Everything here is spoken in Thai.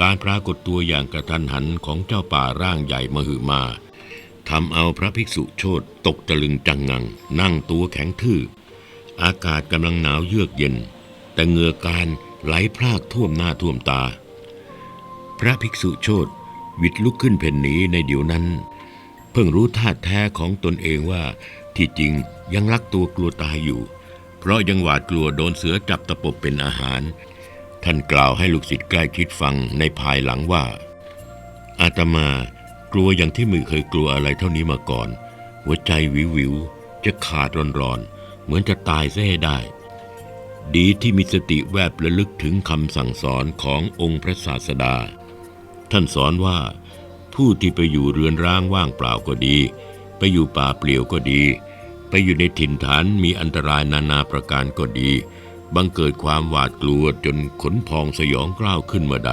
การปรากฏตัวอย่างกระทันหันของเจ้าป่าร่างใหญ่มหึมาทำเอาพระภิกษุโชตตกตะลึงจังงัง นั่งตัวแข็งทื่อ อากาศกำลังหนาวเยือกเย็น แต่เหงื่อการไหลพรากท่วมหน้าท่วมตา พระภิกษุโชตวิดลุกขึ้นเพ่นหนีในเดี๋ยวนั้น เพิ่งรู้ท่าแท้ของตนเองว่าที่จริงยังรักตัวกลัวตายอยู่ เพราะยังหวาดกลัวโดนเสือจับตะปบเป็นอาหาร ท่านกล่าวให้ลูกศิษย์ใกล้ชิดฟังในภายหลังว่า อาตมากลัวอย่างที่ไม่เคยกลัวอะไรเท่านี้มาก่อน หัวใจวิววิวจะขาดร้อนๆ เหมือนจะตายซะให้ได้ ดีที่มีสติแวบระลึกถึงคำสั่งสอนขององค์พระศาสดา ท่านสอนว่า ผู้ที่ไปอยู่เรือนร้างว่างเปล่าก็ดี ไปอยู่ป่าเปลี่ยวก็ดี ไปอยู่ในถิ่นฐานมีอันตรายนานาประการก็ดี บังเกิดความหวาดกลัวจนขนพองสยองกล้าวขึ้นเมื่อใด